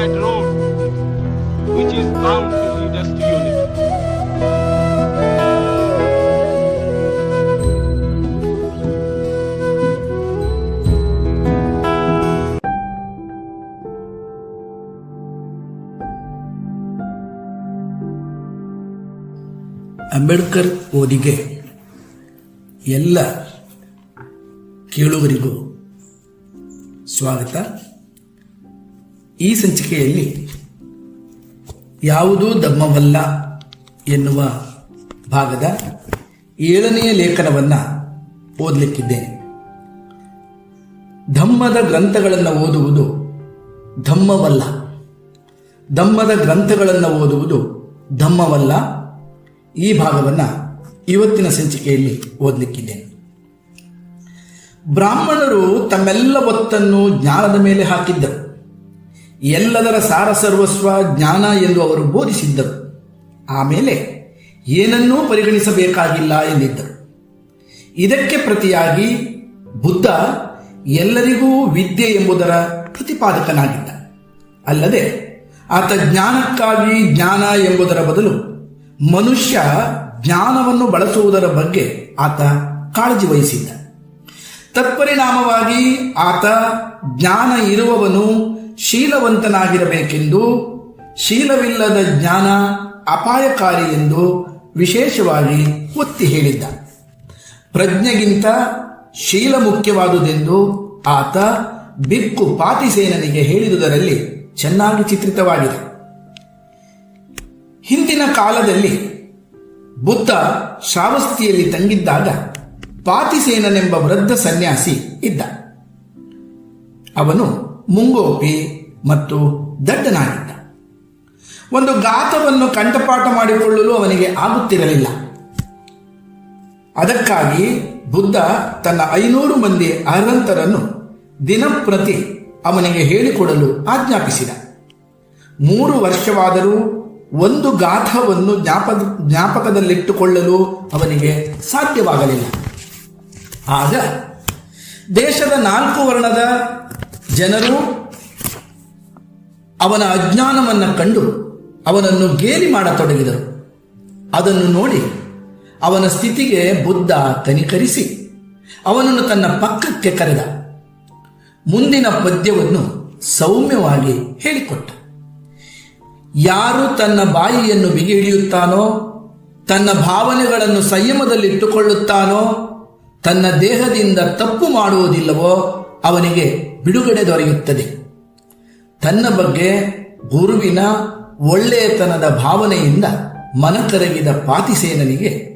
that road which is bound to lead us to. Ambedkar ಓದಿಗೆ ಎಲ್ಲ ಕೇಳುವರಿಗೂ ಸ್ವಾಗತ ಈ ಸಂಚಿಕೆಯಲ್ಲಿ ಯಾವುದೂ ಧಮ್ಮವಲ್ಲ ಎನ್ನುವ ಭಾಗದ ಏಳನೆಯ ಲೇಖನವನ್ನು ಓದಲಿಕ್ಕಿದ್ದೇನೆ. ಧಮ್ಮದ ಗ್ರಂಥಗಳನ್ನು ಓದುವುದು ಧಮ್ಮವಲ್ಲ. ಧಮ್ಮದ ಗ್ರಂಥಗಳನ್ನು ಓದುವುದು ಧಮ್ಮವಲ್ಲ. ಈ ಭಾಗವನ್ನು ಇವತ್ತಿನ ಸಂಚಿಕೆಯಲ್ಲಿ ಓದಲಿಕ್ಕಿದ್ದೇನೆ. ಬ್ರಾಹ್ಮಣರು ತಮ್ಮೆಲ್ಲ ಒತ್ತನ್ನು ಜ್ಞಾನದ ಮೇಲೆ ಹಾಕಿದ್ದರು. ಎಲ್ಲದರ ಸಾರ ಸರ್ವಸ್ವ ಜ್ಞಾನ ಎಂದು ಅವರು ಬೋಧಿಸಿದ್ದರು. ಆಮೇಲೆ ಏನನ್ನೂ ಪರಿಗಣಿಸಬೇಕಾಗಿಲ್ಲ ಎಂದಿದ್ದರು. ಇದಕ್ಕೆ ಪ್ರತಿಯಾಗಿ ಬುದ್ಧ ಎಲ್ಲರಿಗೂ ವಿದ್ಯೆ ಎಂಬುದರ ಪ್ರತಿಪಾದಕನಾಗಿದ್ದ. ಅಲ್ಲದೆ ಆತ ಜ್ಞಾನಕ್ಕಾಗಿ ಜ್ಞಾನ ಎಂಬುದರ ಬದಲು ಮನುಷ್ಯ ಜ್ಞಾನವನ್ನು ಬಳಸುವುದರ ಬಗ್ಗೆ ಆತ ಕಾಳಜಿ ವಹಿಸಿದ್ದ. ತತ್ಪರಿಣಾಮವಾಗಿ ಆತ ಜ್ಞಾನ ಇರುವವನು ಶೀಲವಂತನಾಗಿರಬೇಕೆಂದು, ಶೀಲವಿಲ್ಲದ ಜ್ಞಾನ ಅಪಾಯಕಾರಿ ಎಂದು ವಿಶೇಷವಾಗಿ ಒತ್ತಿ ಹೇಳಿದ್ದ. ಪ್ರಜ್ಞೆಗಿಂತ ಶೀಲ ಮುಖ್ಯವಾದುದೆಂದು ಆತ ಬಿಕ್ಕು ಪಾತಿಸೇನನಿಗೆ ಹೇಳಿದುದರಲ್ಲಿ ಚೆನ್ನಾಗಿ ಚಿತ್ರಿತವಾಗಿದೆ. ಹಿಂದಿನ ಕಾಲದಲ್ಲಿ ಬುದ್ಧ ಶ್ರಾವಸ್ತಿಯಲ್ಲಿ ತಂಗಿದ್ದಾಗ ಪಾತಿಸೇನನೆಂಬ ವೃದ್ಧ ಸನ್ಯಾಸಿ ಇದ್ದ. ಅವನು ಮುಂಗೋಪಿ ಮತ್ತು ದಡ್ಡನಾಗಿದ್ದ ಒಂದು ಗಾತವನ್ನು ಕಂಠಪಾಠ ಮಾಡಿಕೊಳ್ಳಲು ಅವನಿಗೆ ಆಗುತ್ತಿರಲಿಲ್ಲ. ಅದಕ್ಕಾಗಿ ಬುದ್ಧ ತನ್ನ ಐನೂರು ಮಂದಿ ಅರ್ಹಂತರನ್ನು ದಿನಪ್ರತಿ ಅವನಿಗೆ ಹೇಳಿಕೊಡಲು ಆಜ್ಞಾಪಿಸಿದ. ಮೂರು ವರ್ಷವಾದರೂ ಒಂದು ಗಾಥವನ್ನು ಜ್ಞಾಪ, ಜ್ಞಾಪಕದಲ್ಲಿಟ್ಟುಕೊಳ್ಳಲು ಅವನಿಗೆ ಸಾಧ್ಯವಾಗಲಿಲ್ಲ. ಆಗ ದೇಶದ ನಾಲ್ಕು ವರ್ಣದ ಜನರು ಅವನ ಅಜ್ಞಾನವನ್ನು ಕಂಡು ಅವನನ್ನು ಗೇಲಿ ಮಾಡತೊಡಗಿದರು. ಅದನ್ನು ನೋಡಿ ಅವನ ಸ್ಥಿತಿಗೆ ಬುದ್ಧ ತನಿಖರಿಸಿ ಅವನನ್ನು ತನ್ನ ಪಕ್ಕಕ್ಕೆ ಕರೆದ. ಮುಂದಿನ ಪದ್ಯವನ್ನು ಸೌಮ್ಯವಾಗಿ ಹೇಳಿಕೊಟ್ಟ. ಯಾರು ತನ್ನ ಬಾಯಿಯನ್ನು ಬಿಗಿ ಹಿಡಿಯುತ್ತಾನೋ, ತನ್ನ ಭಾವನೆಗಳನ್ನು ಸಂಯಮದಲ್ಲಿಟ್ಟುಕೊಳ್ಳುತ್ತಾನೋ, ತನ್ನ ದೇಹದಿಂದ ತಪ್ಪು ಮಾಡುವುದಿಲ್ಲವೋ ಅವನಿಗೆ ಬಿಡುಗಡೆ ದೊರೆಯುತ್ತದೆ. ತನ್ನ ಬಗ್ಗೆ ಗುರುವಿನ ಒಳ್ಳೆಯತನದ ಭಾವನೆಯಿಂದ ಮನಕರಗಿದ ಪಾತಿಸೇನನಿಗೆ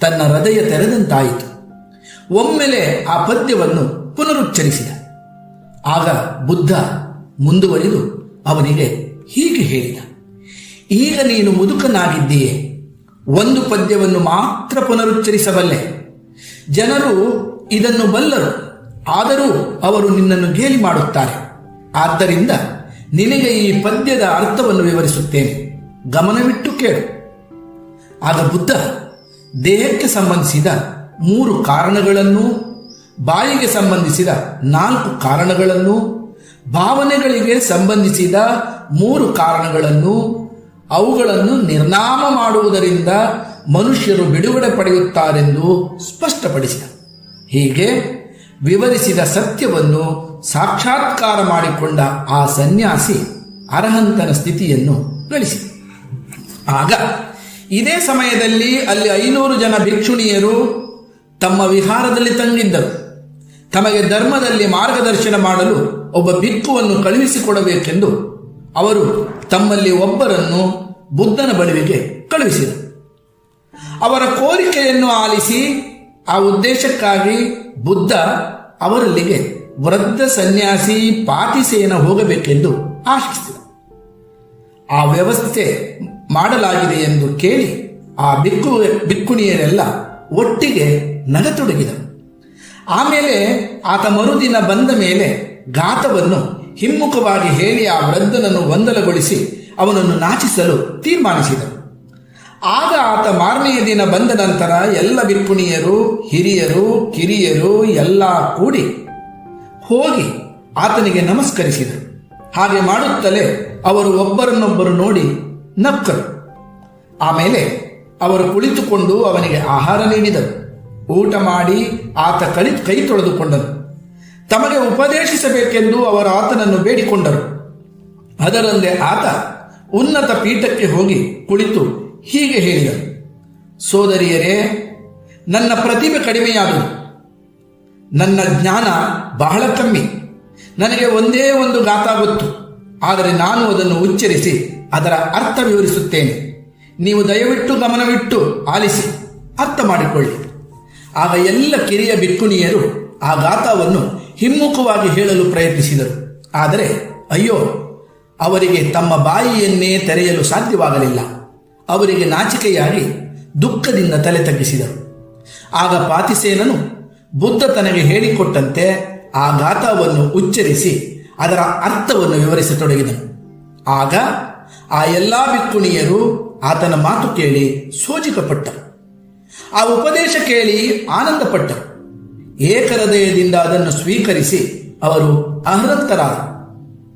ತನ್ನ ಹೃದಯ ತೆರೆದಂತಾಯಿತು. ಒಮ್ಮೆಲೆ ಆ ಪದ್ಯವನ್ನು ಪುನರುಚ್ಚರಿಸಿದ. ಆಗ ಬುದ್ಧ ಮುಂದುವರಿದು ಅವನಿಗೆ ಹೀಗೆ ಹೇಳಿದ. ಈಗ ನೀನು ಮುದುಕನಾಗಿದ್ದೀಯೇ. ಒಂದು ಪದ್ಯವನ್ನು ಮಾತ್ರ ಪುನರುಚ್ಚರಿಸಬಲ್ಲೆ. ಜನರು ಇದನ್ನು ಬಲ್ಲರು. ಆದರೂ ಅವರು ನಿನ್ನನ್ನು ಗೇಲಿ ಮಾಡುತ್ತಾರೆ. ಆದ್ದರಿಂದ ನಿನಗೆ ಈ ಪದ್ಯದ ಅರ್ಥವನ್ನು ವಿವರಿಸುತ್ತೇನೆ. ಗಮನವಿಟ್ಟು ಕೇಳು. ಆಗ ಬುದ್ಧ ದೇಹಕ್ಕೆ ಸಂಬಂಧಿಸಿದ ಮೂರು ಕಾರಣಗಳನ್ನು, ಬಾಯಿಗೆ ಸಂಬಂಧಿಸಿದ ನಾಲ್ಕು ಕಾರಣಗಳನ್ನು, ಭಾವನೆಗಳಿಗೆ ಸಂಬಂಧಿಸಿದ ಮೂರು ಕಾರಣಗಳನ್ನು, ಅವುಗಳನ್ನು ನಿರ್ನಾಮ ಮಾಡುವುದರಿಂದ ಮನುಷ್ಯರು ಬಿಡುಗಡೆ ಪಡೆಯುತ್ತಾರೆಂದು ಸ್ಪಷ್ಟಪಡಿಸಿದ. ಹೀಗೆ ವಿವರಿಸಿದ ಸತ್ಯವನ್ನು ಸಾಕ್ಷಾತ್ಕಾರ ಮಾಡಿಕೊಂಡ ಆ ಸನ್ಯಾಸಿ ಅರಹಂತನ ಸ್ಥಿತಿಯನ್ನು ಗಳಿಸಿದ. ಆಗ ಇದೇ ಸಮಯದಲ್ಲಿ ಅಲ್ಲಿ ಐನೂರು ಜನ ಭಿಕ್ಷುಣಿಯರು ತಮ್ಮ ವಿಹಾರದಲ್ಲಿ ತಂಗಿದ್ದರು. ತಮಗೆ ಧರ್ಮದಲ್ಲಿ ಮಾರ್ಗದರ್ಶನ ಮಾಡಲು ಒಬ್ಬ ಭಿಕ್ಕುವನ್ನು ಕಳುಹಿಸಿಕೊಡಬೇಕೆಂದು ಅವರು ತಮ್ಮಲ್ಲಿ ಒಬ್ಬರನ್ನು ಬುದ್ಧನ ಬಳಿಗೆ ಕಳುಹಿಸಿದರು. ಅವರ ಕೋರಿಕೆಯನ್ನು ಆಲಿಸಿ ಆ ಉದ್ದೇಶಕ್ಕಾಗಿ ಬುದ್ಧ ಅವರಲ್ಲಿಗೆ ವೃದ್ಧ ಸನ್ಯಾಸಿ ಪಾತಿಸೇನ ಹೋಗಬೇಕೆಂದು ಆಶಿಸಿದ. ಆ ವ್ಯವಸ್ಥೆ ಮಾಡಲಾಗಿದೆ ಎಂದು ಕೇಳಿ ಆ ಬಿಕ್ಕು, ಬಿಕ್ಕುಣಿಯರೆಲ್ಲ ಒಟ್ಟಿಗೆ ನಗತೊಡಗಿದರು. ಆಮೇಲೆ ಆತ ಮರುದಿನ ಬಂದ ಮೇಲೆ ಗಾತವನ್ನು ಹಿಮ್ಮುಖವಾಗಿ ಹೇಳಿ ಆ ವೃದ್ಧನನ್ನು ಗೊಂದಲಗೊಳಿಸಿ ಅವನನ್ನು ನಾಚಿಸಲು ತೀರ್ಮಾನಿಸಿದರು. ಆಗ ಆತ ಮಾರನೆಯ ದಿನ ಬಂದ ನಂತರ ಎಲ್ಲ ಬಿಪ್ಪುಣಿಯರು ಹಿರಿಯರು, ಕಿರಿಯರು ಎಲ್ಲ ಕೂಡಿ ಹೋಗಿ ಆತನಿಗೆ ನಮಸ್ಕರಿಸಿದರು. ಹಾಗೆ ಮಾಡುತ್ತಲೇ ಅವರು ಒಬ್ಬರನ್ನೊಬ್ಬರು ನೋಡಿ ನಕ್ಕರು. ಆಮೇಲೆ ಅವರು ಕುಳಿತುಕೊಂಡು ಅವನಿಗೆ ಆಹಾರ ನೀಡಿದರು. ಊಟ ಮಾಡಿ ಆತ ಕಳಿ, ಕೈ ತೊಳೆದುಕೊಂಡನು. ತಮಗೆ ಉಪದೇಶಿಸಬೇಕೆಂದು ಅವರು ಆತನನ್ನು ಬೇಡಿಕೊಂಡರು. ಅದರಲ್ಲೇ ಆತ ಉನ್ನತ ಪೀಠಕ್ಕೆ ಹೋಗಿ ಕುಳಿತು ಹೀಗೆ ಹೇಳಿದರು ಸೋದರಿಯರೇ, ನನ್ನ ಪ್ರತಿಭೆ ಕಡಿಮೆಯಾದದು. ನನ್ನ ಜ್ಞಾನ ಬಹಳ ಕಮ್ಮಿ. ನನಗೆ ಒಂದೇ ಒಂದು ಗಾತ ಗೊತ್ತು. ಆದರೆ ನಾನು ಅದನ್ನು ಉಚ್ಚರಿಸಿ ಅದರ ಅರ್ಥ ವಿವರಿಸುತ್ತೇನೆ. ನೀವು ದಯವಿಟ್ಟು ಗಮನವಿಟ್ಟು ಆಲಿಸಿ, ಅರ್ಥ ಮಾಡಿಕೊಳ್ಳಿ. ಆಗ ಎಲ್ಲ ಕಿರಿಯ ಬಿಕ್ಕುಣಿಯರು ಆ ಗಾತವನ್ನು ಹಿಮ್ಮುಖವಾಗಿ ಹೇಳಲು ಪ್ರಯತ್ನಿಸಿದರು. ಆದರೆ, ಅಯ್ಯೋ, ಅವರಿಗೆ ತಮ್ಮ ಬಾಯಿಯನ್ನೇ ತೆರೆಯಲು ಸಾಧ್ಯವಾಗಲಿಲ್ಲ. ಅವರಿಗೆ ನಾಚಿಕೆಯಾಗಿ ದುಃಖದಿಂದ ತಲೆ ತಗ್ಗಿಸಿದರು. ಆಗ ಪಾತಿಸೇನನು ಬುದ್ಧ ತನಗೆ ಹೇಳಿಕೊಟ್ಟಂತೆ ಆ ಗಾಥವನ್ನು ಉಚ್ಚರಿಸಿ ಅದರ ಅರ್ಥವನ್ನು ವಿವರಿಸತೊಡಗಿದನು. ಆಗ ಆ ಎಲ್ಲ ಬಿಕ್ಕುಣಿಯರು ಆತನ ಮಾತು ಕೇಳಿ ಸೋಜಿಕಪಟ್ಟರು. ಆ ಉಪದೇಶ ಕೇಳಿ ಆನಂದಪಟ್ಟರು. ಏಕಹೃದಯದಿಂದ ಅದನ್ನು ಸ್ವೀಕರಿಸಿ ಅವರು ಅಹೃತ್ತರಾದರು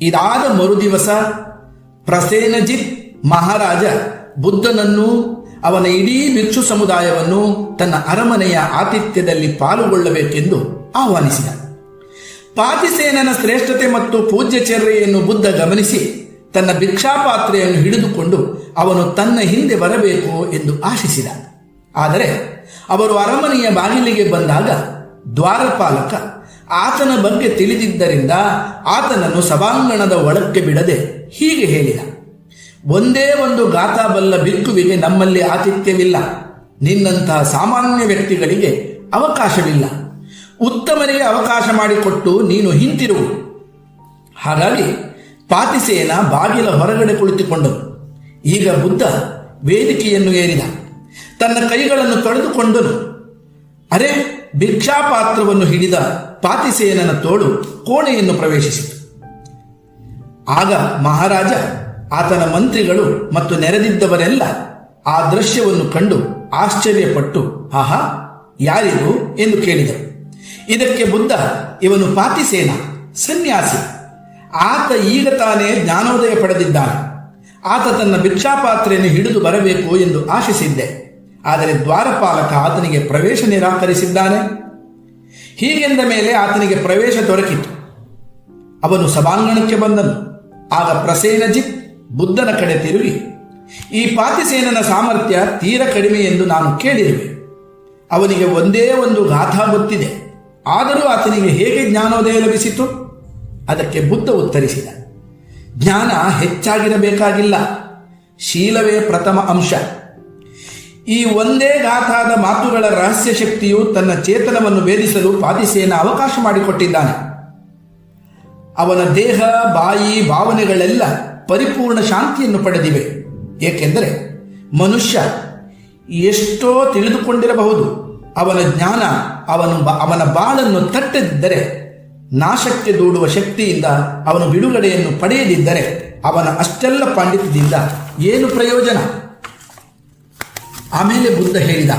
ಇದಾದ ಮರುದಿವಸ ಪ್ರಸೇನಜಿತ್ ಮಹಾರಾಜ ಬುದ್ಧನನ್ನು, ಅವನ ಇಡೀ ಭಿಕ್ಷು ಸಮುದಾಯವನ್ನು ತನ್ನ ಅರಮನೆಯ ಆತಿಥ್ಯದಲ್ಲಿ ಪಾಲುಗೊಳ್ಳಬೇಕೆಂದು ಆಹ್ವಾನಿಸಿದ. ಪಾತಿಸೇನನ ಶ್ರೇಷ್ಠತೆ ಮತ್ತು ಪೂಜ್ಯ ಚರ್ಯೆಯನ್ನು ಬುದ್ಧ ಗಮನಿಸಿ, ತನ್ನ ಭಿಕ್ಷಾಪಾತ್ರೆಯನ್ನು ಹಿಡಿದುಕೊಂಡು ಅವನು ತನ್ನ ಹಿಂದೆ ಬರಬೇಕು ಎಂದು ಆಶಿಸಿದ. ಆದರೆ, ಅವರು ಅರಮನೆಯ ಬಾಗಿಲಿಗೆ ಬಂದಾಗ ದ್ವಾರಪಾಲಕ ಆತನ ಬಗ್ಗೆ ತಿಳಿದಿದ್ದರಿಂದ ಆತನನ್ನು ಸಭಾಂಗಣದ ಒಳಕ್ಕೆ ಬಿಡದೆ ಹೀಗೆ ಹೇಳಿದ. ಒಂದೇ ಒಂದು ಗಾತಾಬಲ್ಲ ಬಿಕ್ಕುವಿಗೆ ನಮ್ಮಲ್ಲಿ ಆತಿಥ್ಯವಿಲ್ಲ. ನಿನ್ನಂತಹ ಸಾಮಾನ್ಯ ವ್ಯಕ್ತಿಗಳಿಗೆ ಅವಕಾಶವಿಲ್ಲ. ಉತ್ತಮರಿಗೆ ಅವಕಾಶ ಮಾಡಿಕೊಟ್ಟು ನೀನು ಹಿಂತಿರುವು ಹಾಗಾಗಿ ಪಾತಿಸೇನ ಬಾಗಿಲ ಹೊರಗಡೆ ಕುಳಿತುಕೊಂಡನು. ಈಗ ಬುದ್ಧ ವೇದಿಕೆಯನ್ನು ಏರಿದ. ತನ್ನ ಕೈಗಳನ್ನು ತೊಳೆದುಕೊಂಡನು. ಅರೆ, ಭಿಕ್ಷಾಪಾತ್ರವನ್ನು ಹಿಡಿದ ಪಾತಿಸೇನನ ತೋಳು ಕೋಣೆಯನ್ನು ಪ್ರವೇಶಿಸಿತು. ಆಗ ಮಹಾರಾಜ ಆತನ ಮಂತ್ರಿಗಳು ಮತ್ತು ನೆರೆದಿದ್ದವರೆಲ್ಲ ಆ ದೃಶ್ಯವನ್ನು ಕಂಡು ಆಶ್ಚರ್ಯಪಟ್ಟು, ಆಹಾ, ಯಾರಿದು? ಎಂದು ಕೇಳಿದರು. ಇದಕ್ಕೆ ಬುದ್ಧ, ಇವನು ಪಾತಿಸೇನ, ಸನ್ಯಾಸಿ. ಆತ ಈಗ ತಾನೇ ಜ್ಞಾನೋದಯ ಪಡೆದಿದ್ದಾನೆ. ಆತ ತನ್ನ ಭಿಕ್ಷಾಪಾತ್ರೆಯನ್ನು ಹಿಡಿದು ಬರಬೇಕು ಎಂದು ಆಶಿಸಿದ್ದೆ. ಆದರೆ ದ್ವಾರಪಾಲಕ ಆತನಿಗೆ ಪ್ರವೇಶ ನಿರಾಕರಿಸಿದ್ದಾನೆ. ಹೀಗೆಂದ ಮೇಲೆ ಆತನಿಗೆ ಪ್ರವೇಶ ದೊರಕಿತು. ಅವನು ಸಭಾಂಗಣಕ್ಕೆ ಬಂದನು. ಆಗ ಪ್ರಸೇನಜಿತ್ ಬುದ್ಧನ ಕಡೆ ತಿರುಗಿ, ಈ ಪಾತಿಸೇನನ ಸಾಮರ್ಥ್ಯ ತೀರ ಕಡಿಮೆ ಎಂದು ನಾನು ಕೇಳಿರುವೆ. ಅವನಿಗೆ ಒಂದೇ ಒಂದು ಗಾಥ ಗೊತ್ತಿದೆ. ಆದರೂ ಆತನಿಗೆ ಹೇಗೆ ಜ್ಞಾನೋದಯ ಲಭಿಸಿತು? ಅದಕ್ಕೆ ಬುದ್ಧ ಉತ್ತರಿಸಿದ, ಜ್ಞಾನ ಹೆಚ್ಚಾಗಿರಬೇಕಾಗಿಲ್ಲ. ಶೀಲವೇ ಪ್ರಥಮ ಅಂಶ. ಈ ಒಂದೇ ಗಾಥಾದ ಮಾತುಗಳ ರಹಸ್ಯ ಶಕ್ತಿಯು ತನ್ನ ಚೇತನವನ್ನು ಭೇದಿಸಲು ಪಾತಿಸೇನ ಅವಕಾಶ ಮಾಡಿಕೊಟ್ಟಿದ್ದಾನೆ. ಅವನ ದೇಹ, ಬಾಯಿ, ಭಾವನೆಗಳೆಲ್ಲ ಪರಿಪೂರ್ಣ ಶಾಂತಿಯನ್ನು ಪಡೆದಿವೆ. ಏಕೆಂದರೆ ಮನುಷ್ಯ ಎಷ್ಟೋ ತಿಳಿದುಕೊಂಡಿರಬಹುದು. ಅವನ ಜ್ಞಾನ, ಅವನು ಅವನ ಬಾಳನ್ನು ತಟ್ಟದಿದ್ದರೆ, ನಾಶಕ್ಕೆ ದೂಡುವ ಶಕ್ತಿಯಿಂದ ಅವನು ಬಿಡುಗಡೆಯನ್ನು ಪಡೆಯದಿದ್ದರೆ, ಅವನ ಅಷ್ಟೆಲ್ಲ ಪಾಂಡಿತ್ಯದಿಂದ ಏನು ಪ್ರಯೋಜನ? ಆಮೇಲೆ ಬುದ್ಧ ಹೇಳಿದ,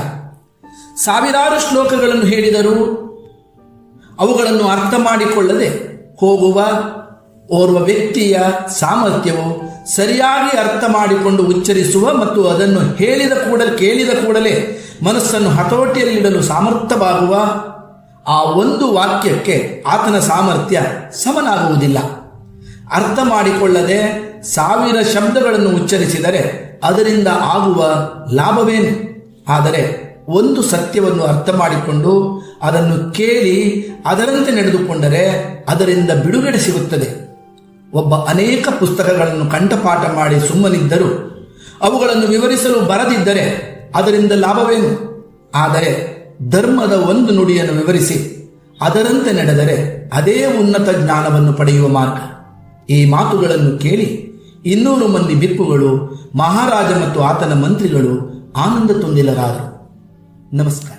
ಸಾವಿರಾರು ಶ್ಲೋಕಗಳನ್ನು ಹೇಳಿದರೂ ಅವುಗಳನ್ನು ಅರ್ಥ ಮಾಡಿಕೊಳ್ಳದೆ ಹೋಗುವ ಓರ್ವ ವ್ಯಕ್ತಿಯ ಸಾಮರ್ಥ್ಯವು ಸರಿಯಾಗಿ ಅರ್ಥ ಮಾಡಿಕೊಂಡು ಉಚ್ಚರಿಸುವ ಮತ್ತು ಅದನ್ನು ಹೇಳಿದ ಕೂಡಲೇ, ಕೇಳಿದ ಕೂಡಲೇ ಮನಸ್ಸನ್ನು ಹತೋಟಿಯಲ್ಲಿಡಲು ಸಾಮರ್ಥ್ಯವಾಗುವ ಆ ಒಂದು ವಾಕ್ಯಕ್ಕೆ ಆತನ ಸಾಮರ್ಥ್ಯ ಸಮನಾಗುವುದಿಲ್ಲ. ಅರ್ಥ ಮಾಡಿಕೊಳ್ಳದೆ ಸಾವಿರ ಶಬ್ದಗಳನ್ನು ಉಚ್ಚರಿಸಿದರೆ ಅದರಿಂದ ಆಗುವ ಲಾಭವೇನು? ಆದರೆ ಒಂದು ಸತ್ಯವನ್ನು ಅರ್ಥ ಮಾಡಿಕೊಂಡು ಅದನ್ನು ಕೇಳಿ ಅದರಂತೆ ನಡೆದುಕೊಂಡರೆ ಅದರಿಂದ ಬಿಡುಗಡೆ ಸಿಗುತ್ತದೆ. ಒಬ್ಬ ಅನೇಕ ಪುಸ್ತಕಗಳನ್ನು ಕಂಠಪಾಠ ಮಾಡಿ ಸುಮ್ಮನಿದ್ದರೂ. ಅವುಗಳನ್ನು ವಿವರಿಸಲು ಬರದಿದ್ದರೆ ಅದರಿಂದ ಲಾಭವೇನು? ಆದರೆ ಧರ್ಮದ ಒಂದು ನುಡಿಯನ್ನು ವಿವರಿಸಿ, ಅದರಂತೆ ನಡೆದರೆ ಅದೇ ಉನ್ನತ ಜ್ಞಾನವನ್ನು ಪಡೆಯುವ ಮಾರ್ಗ. ಈ ಮಾತುಗಳನ್ನು ಕೇಳಿ ಇನ್ನೂರು ಮಂದಿ ಬಿಪ್ಪುಗಳು ಮಹಾರಾಜ ಮತ್ತು ಆತನ ಮಂತ್ರಿಗಳು ಆನಂದ ತುಂದಿಲರಾದರು ನಮಸ್ಕಾರ.